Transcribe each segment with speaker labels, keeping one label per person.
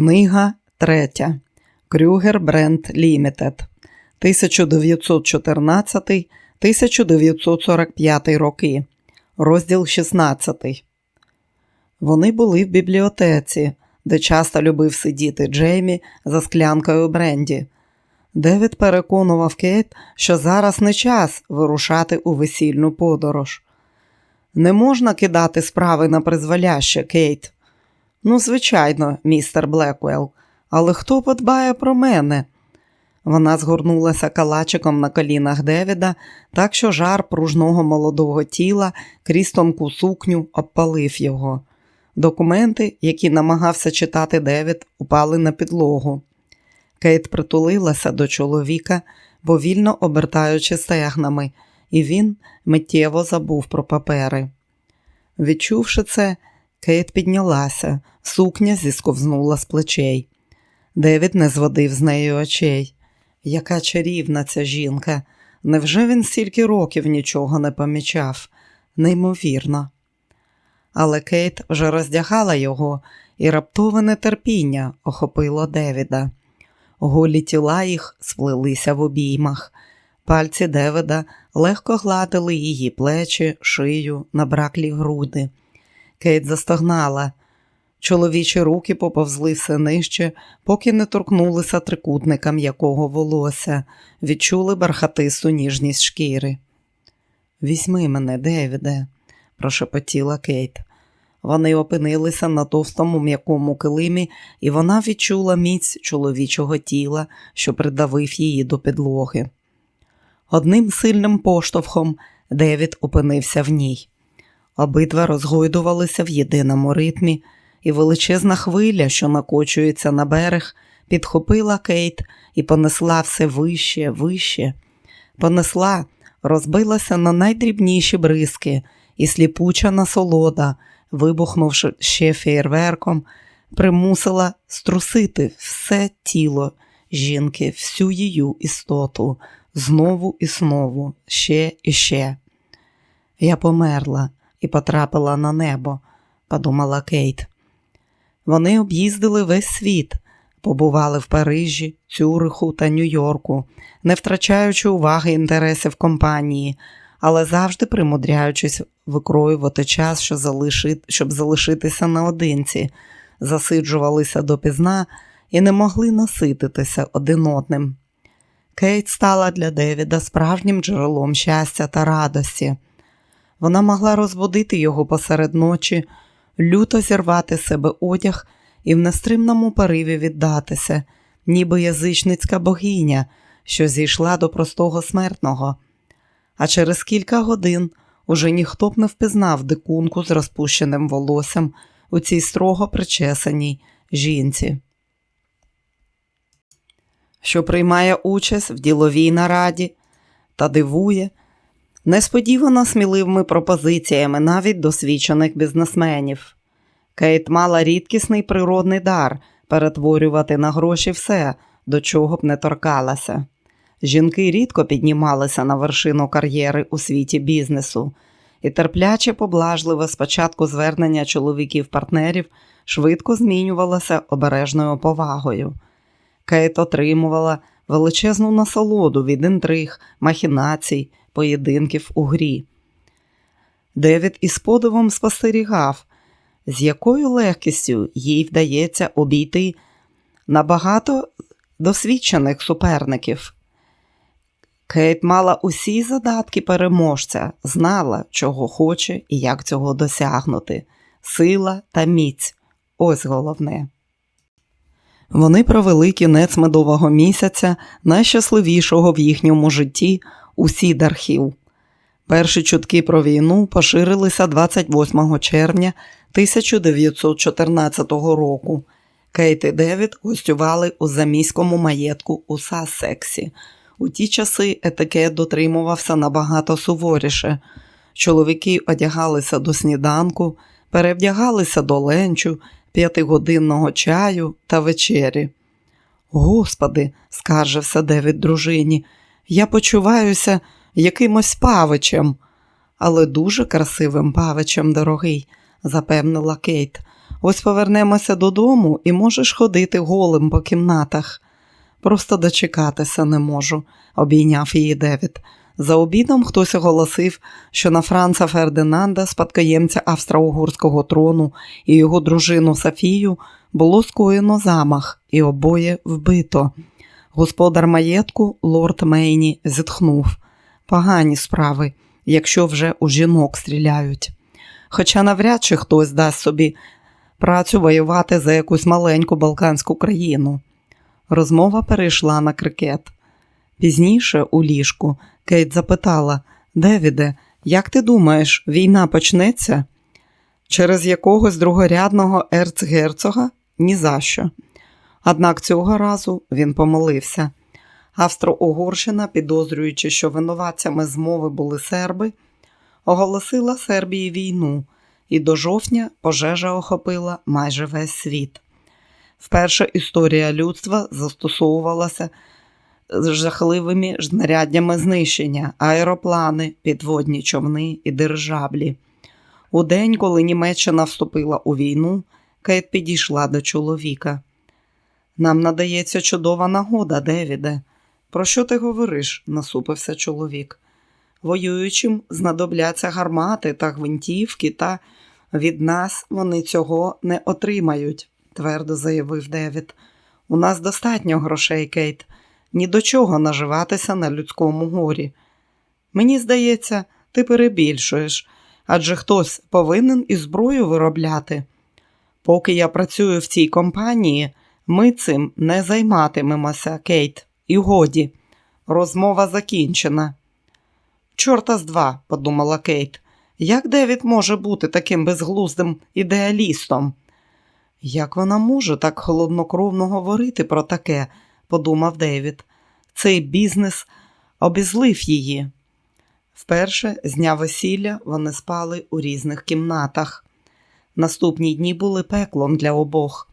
Speaker 1: Книга третя. Крюгер Бренд Лімітед. 1914-1945 роки. Розділ 16. Вони були в бібліотеці, де часто любив сидіти Джеймі за склянкою бренді. Девід переконував Кейт, що зараз не час вирушати у весільну подорож. Не можна кидати справи на призволяще, Кейт. Ну, звичайно, містер Блеквелл, але хто подбає про мене? Вона згорнулася калачиком на колінах Девіда, так що жар пружного молодого тіла крізь тонку сукню обпалив його. Документи, які намагався читати Девід, упали на підлогу. Кейт притулилася до чоловіка, повільно обертаючи стегнами, і він миттєво забув про папери. Відчувши це, Кейт піднялася, сукня зісковзнула з плечей. Девід не зводив з неї очей. Яка чарівна ця жінка. Невже він стільки років нічого не помічав? Неймовірно. Але Кейт вже роздягала його, і раптове нетерпіння охопило Девіда. Голі тіла їх сплелися в обіймах. Пальці Девіда легко гладили її плечі, шию, набраклі груди. Кейт застогнала. Чоловічі руки поповзли все нижче, поки не торкнулися трикутника м'якого волосся, відчули бархатисту ніжність шкіри. Візьми мене, Девіде, прошепотіла Кейт. Вони опинилися на товстому м'якому килимі, і вона відчула міць чоловічого тіла, що придавив її до підлоги. Одним сильним поштовхом Девід опинився в ній. Обидва розгойдувалися в єдиному ритмі, і величезна хвиля, що накочується на берег, підхопила Кейт і понесла все вище, вище. Понесла, розбилася на найдрібніші бризки, і сліпуча насолода, вибухнувши ще феєрверком, примусила струсити все тіло жінки, всю її істоту, знову і знову, ще і ще. Я померла і потрапила на небо, подумала Кейт. Вони об'їздили весь світ, побували в Парижі, Цюриху та Нью-Йорку, не втрачаючи уваги інтересів компанії, але завжди примудряючись викроювати час, щоб, щоб залишитися наодинці, засиджувалися допізна і не могли насититися один одним. Кейт стала для Девіда справжнім джерелом щастя та радості. Вона могла розбудити його посеред ночі, люто зірвати себе одяг і в нестримному пориві віддатися, ніби язичницька богиня, що зійшла до простого смертного. А через кілька годин уже ніхто б не впізнав дикунку з розпущеним волоссям у цій строго причесаній жінці, що приймає участь в діловій нараді та дивує несподівано сміливими пропозиціями навіть досвідчених бізнесменів. Кейт мала рідкісний природний дар перетворювати на гроші все, до чого б не торкалася. Жінки рідко піднімалися на вершину кар'єри у світі бізнесу, і терпляче поблажливе спочатку звернення чоловіків-партнерів швидко змінювалося обережною повагою. Кейт отримувала величезну насолоду від інтриг, махінацій, поєдинків у грі. Девід із подивом спостерігав, з якою легкістю їй вдається обійти набагато досвідчених суперників. Кейт мала усі задатки переможця, знала, чого хоче і як цього досягнути. Сила та міць ось головне. Вони провели кінець медового місяця, найщасливішого в їхньому житті у Сідархіл. Перші чутки про війну поширилися 28 червня 1914 року. Кейт і Девід гостювали у заміському маєтку у Сассексі. У ті часи етикет дотримувався набагато суворіше. Чоловіки одягалися до сніданку, перевдягалися до ленчу, п'ятигодинного чаю та вечері. Господи, скаржився Девід дружині, я почуваюся якимось павичем, але дуже красивим павичем, дорогий, запевнила Кейт. Ось повернемося додому і можеш ходити голим по кімнатах. Просто дочекатися не можу, обійняв її Девід. За обідом хтось оголосив, що на Франца Фердинанда, спадкоємця австро-угорського трону і його дружину Софію, було скоєно замах, і обоє вбито. Господар маєтку, лорд Мейні, зітхнув. Погані справи, якщо вже у жінок стріляють. Хоча навряд чи хтось дасть собі працю воювати за якусь маленьку балканську країну. Розмова перейшла на крикет. Пізніше у ліжку Кейт запитала Девіде, як ти думаєш, війна почнеться? Через якогось другорядного ерцгерцога? Ні за що. Однак цього разу він помилився. Австро-Угорщина, підозрюючи, що винуватцями змови були серби, оголосила Сербії війну, і до жовтня пожежа охопила майже весь світ. Вперше історія людства застосовувалася з жахливими знаряддями знищення, аероплани, підводні човни і дирижаблі. У день, коли Німеччина вступила у війну, Кейт підійшла до чоловіка. Нам надається чудова нагода, Девіде. Про що ти говориш? насупився чоловік. Воюючим знадобляться гармати та гвинтівки, та від нас вони цього не отримають, твердо заявив Девід. У нас достатньо грошей, Кейт, ні до чого наживатися на людському горі. Мені здається, ти перебільшуєш, адже хтось повинен і зброю виробляти. Поки я працюю в цій компанії, ми цим не займатимемося, Кейт, і годі. Розмова закінчена. Чорта з два, подумала Кейт. Як Девід може бути таким безглуздим ідеалістом? Як вона може так холоднокровно говорити про таке, подумав Девід. Цей бізнес обізлив її. Вперше з дня весілля вони спали у різних кімнатах. Наступні дні були пеклом для обох.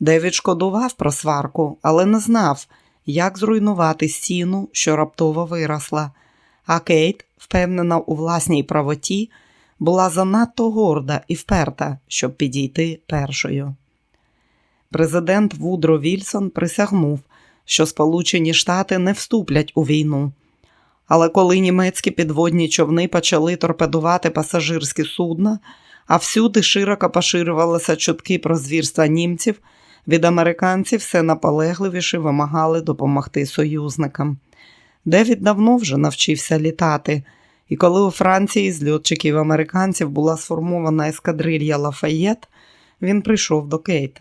Speaker 1: Девід шкодував про сварку, але не знав, як зруйнувати стіну, що раптово виросла. А Кейт, впевнена у власній правоті, була занадто горда і вперта, щоб підійти першою. Президент Вудро Вільсон присягнув, що Сполучені Штати не вступлять у війну. Але коли німецькі підводні човни почали торпедувати пасажирські судна, а всюди широко поширювалися чутки про звірства німців, від американців все наполегливіше вимагали допомогти союзникам. Девід давно вже навчився літати, і коли у Франції з льотчиків американців була сформована ескадрилья Лафаєт, він прийшов до Кейт.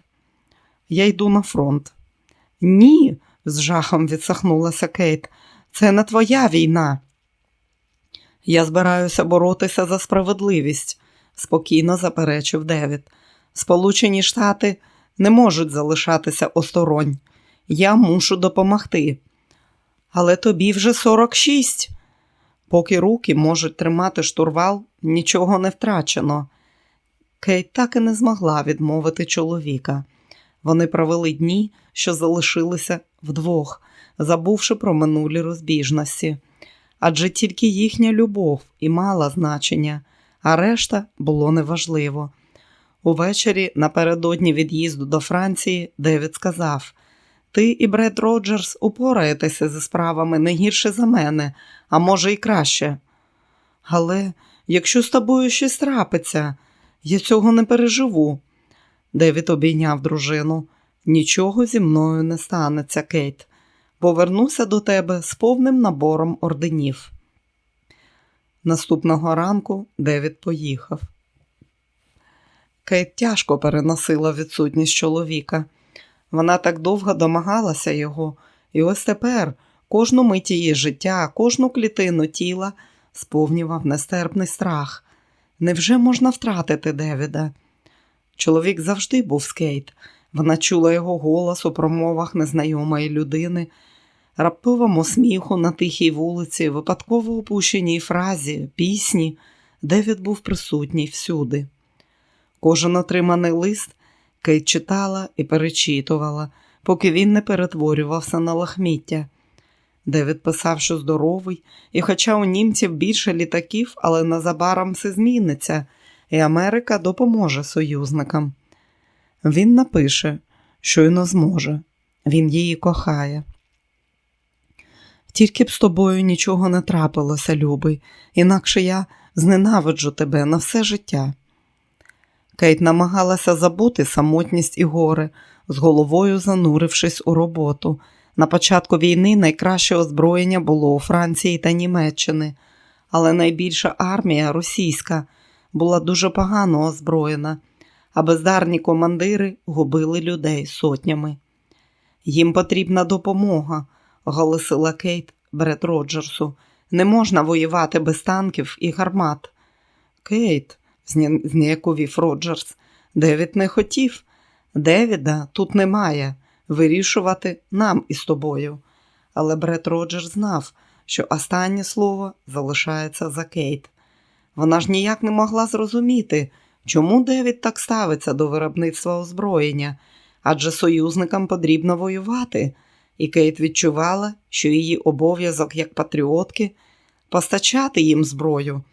Speaker 1: Я йду на фронт. Ні, з жахом відсахнулася Кейт. Це не твоя війна. Я збираюся боротися за справедливість, спокійно заперечив Девід. Сполучені Штати не можуть залишатися осторонь. Я мушу допомогти. Але тобі вже 46. Поки руки можуть тримати штурвал, нічого не втрачено. Кейт так і не змогла відмовити чоловіка. Вони провели дні, що залишилися вдвох, забувши про минулі розбіжності. Адже тільки їхня любов і мала значення, а решта було неважливо. Увечері, напередодні від'їзду до Франції, Девід сказав: Ти і Бред Роджерс упораєтеся зі справами не гірше за мене, а може, і краще. Але якщо з тобою щось трапиться, я цього не переживу. Девід обійняв дружину. Нічого зі мною не станеться, Кейт. Повернуся до тебе з повним набором орденів. Наступного ранку Девід поїхав. Кейт тяжко переносила відсутність чоловіка. Вона так довго домагалася його, і ось тепер кожну мить її життя, кожну клітину тіла сповнював нестерпний страх. Невже можна втратити Девіда? Чоловік завжди був з Кейт. Вона чула його голос у промовах незнайомої людини, раптовому сміху на тихій вулиці, випадково опущеній фразі, пісні, Девід був присутній всюди. Кожен отриманий лист Кейт читала і перечитувала, поки він не перетворювався на лахміття. Девід писав, що здоровий, і хоча у німців більше літаків, але незабаром все зміниться, і Америка допоможе союзникам. Він напише, щойно зможе. Він її кохає. Тільки б з тобою нічого не трапилося, любий, інакше я зненавиджу тебе на все життя. Кейт намагалася забути самотність і горе, з головою занурившись у роботу. На початку війни найкраще озброєння було у Франції та Німеччини, але найбільша армія російська була дуже погано озброєна, а бездарні командири губили людей сотнями. Їм потрібна допомога, оголосила Кейт Бред Роджерсу. Не можна воювати без танків і гармат. Кейт, зніяковів Роджерс, Девід не хотів. Девіда тут немає. Вирішувати нам із тобою. Але Бред Роджерс знав, що останнє слово залишається за Кейт. Вона ж ніяк не могла зрозуміти, чому Девід так ставиться до виробництва озброєння, адже союзникам потрібно воювати, і Кейт відчувала, що її обов'язок як патріотки постачати їм зброю.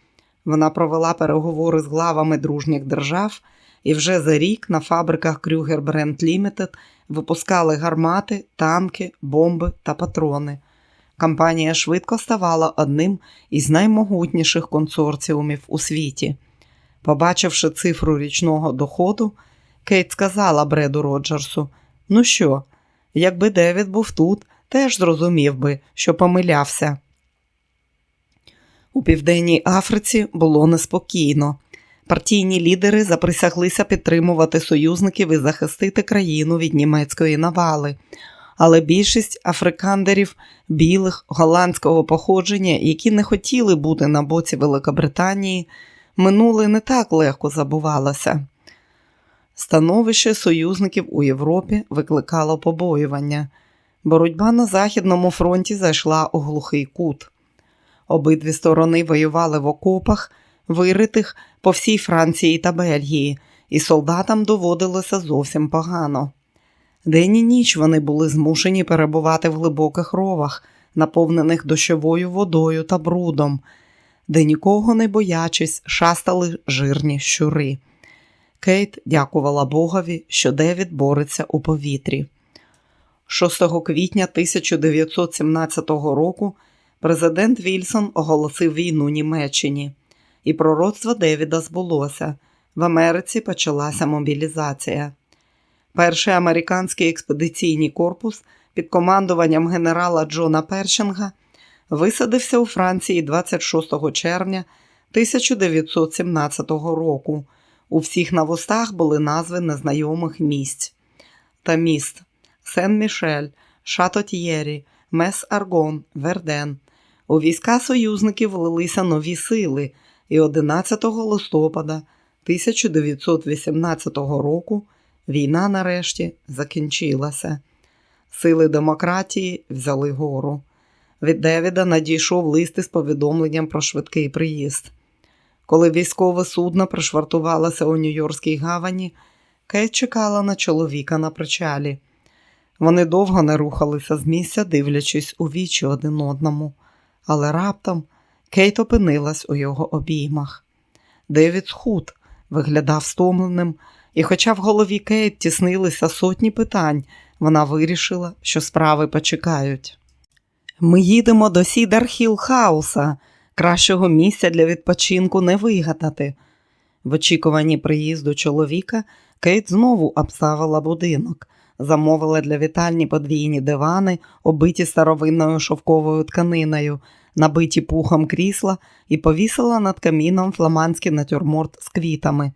Speaker 1: Вона провела переговори з главами дружніх держав, і вже за рік на фабриках Крюгер Бренд Лімітед випускали гармати, танки, бомби та патрони. Компанія швидко ставала одним із наймогутніших консорціумів у світі. Побачивши цифру річного доходу, Кейт сказала Бреду Роджерсу: Ну що, якби Девід був тут, теж зрозумів би, що помилявся. У Південній Африці було неспокійно. Партійні лідери заприсяглися підтримувати союзників і захистити країну від німецької навали. Але більшість африкандерів білих голландського походження, які не хотіли бути на боці Великобританії, минуле не так легко забувалося. Становище союзників у Європі викликало побоювання. Боротьба на Західному фронті зайшла у глухий кут. Обидві сторони воювали в окопах, виритих по всій Франції та Бельгії, і солдатам доводилося зовсім погано. День і ніч вони були змушені перебувати в глибоких ровах, наповнених дощовою водою та брудом, де нікого не боячись, шастали жирні щури. Кейт дякувала Богові, що Девід бореться у повітрі. 6 квітня 1917 року президент Вільсон оголосив війну Німеччині, і пророцтво Девіда збулося. В Америці почалася мобілізація. Перший американський експедиційний корпус під командуванням генерала Джона Першинга висадився у Франції 26 червня 1917 року. У всіх на вустах були назви незнайомих місць та міст Сен-Мішель, Шатотьєрі, Мес Аргон, Верден. У війська союзників влилися нові сили, і 11 листопада 1918 року війна нарешті закінчилася. Сили демократії взяли гору. Від Девіда надійшов лист із повідомленням про швидкий приїзд. Коли військове судно пришвартувалося у Нью-Йоркській гавані, Кейт чекала на чоловіка на причалі. Вони довго не рухалися з місця, дивлячись у вічі один одному, але раптом Кейт опинилась у його обіймах. Девід схуд виглядав стомленим, і, хоча в голові Кейт тіснилися сотні питань, вона вирішила, що справи почекають. Ми їдемо до Сідархіл Хауса, кращого місця для відпочинку не вигадати. В очікуванні приїзду чоловіка Кейт знову обставила будинок, замовила для вітальні подвійні дивани, обиті старовинною шовковою тканиною, набиті пухом крісла і повісила над каміном фламандський натюрморт з квітами.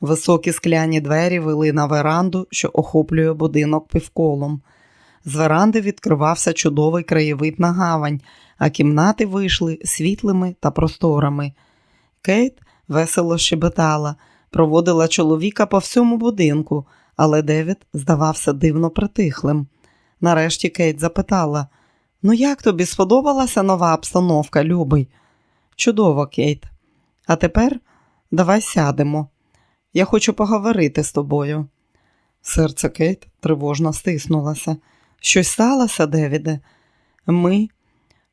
Speaker 1: Високі скляні двері вели на веранду, що охоплює будинок півколом. З веранди відкривався чудовий краєвид на гавань, а кімнати вийшли світлими та просторами. Кейт весело щебетала, проводила чоловіка по всьому будинку, але Девід здавався дивно притихлим. Нарешті Кейт запитала: Ну, як тобі сподобалася нова обстановка, любий? Чудово, Кейт. А тепер давай сядемо. Я хочу поговорити з тобою. Серце Кейт тривожно стиснулося. Щось сталося, Девіде? Ми,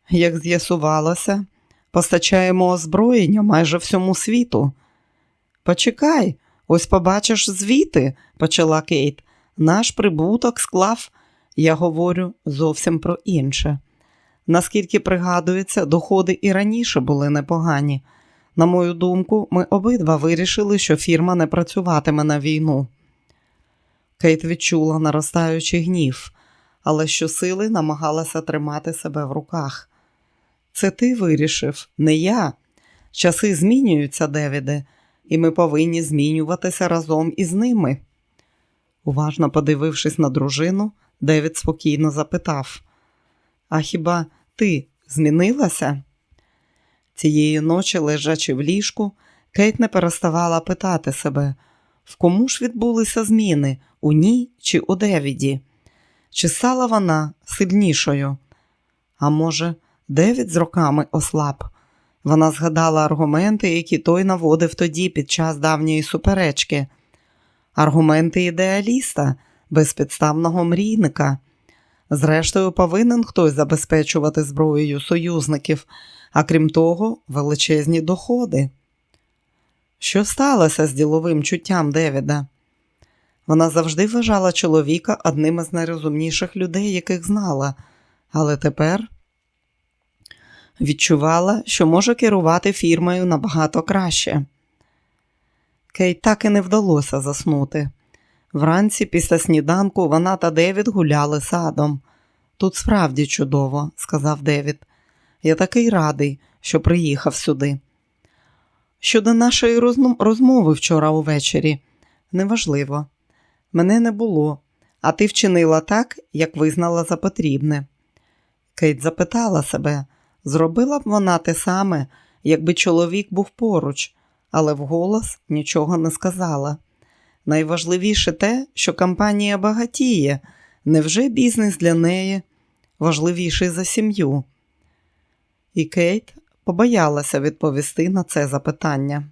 Speaker 1: як з'ясувалося, постачаємо озброєння майже всьому світу. Почекай, Ось побачиш звіти, почала Кейт. Наш прибуток склав, я говорю зовсім про інше. Наскільки пригадується, доходи і раніше були непогані. На мою думку, ми обидва вирішили, що фірма не працюватиме на війну. Кейт відчула наростаючий гнів, але щосили намагалася тримати себе в руках. Це ти вирішив, не я. Часи змінюються, Девіде, і ми повинні змінюватися разом із ними. Уважно подивившись на дружину, Девід спокійно запитав: А хіба ти змінилася? Цієї ночі, лежачи в ліжку, Кейт не переставала питати себе, в кому ж відбулися зміни, у ній чи у Девіді? Чи стала вона сильнішою? А може, Девід з роками ослаб? Вона згадала аргументи, які той наводив тоді під час давньої суперечки. Аргументи ідеаліста, безпідставного мрійника. Зрештою, повинен хтось забезпечувати зброєю союзників, а крім того, величезні доходи. Що сталося з діловим чуттям Девіда? Вона завжди вважала чоловіка одним із найрозумніших людей, яких знала, але тепер відчувала, що може керувати фірмою набагато краще. Кейт так і не вдалося заснути. Вранці після сніданку вона та Девід гуляли садом. Тут справді чудово, сказав Девід. Я такий радий, що приїхав сюди. Щодо нашої розмови вчора увечері, неважливо. Мене не було, а ти вчинила так, як визнала за потрібне. Кейт запитала себе, зробила б вона те саме, якби чоловік був поруч, але вголос нічого не сказала. Найважливіше те, що компанія багатіє, невже бізнес для неї важливіший за сім'ю? І Кейт побоялася відповісти на це запитання.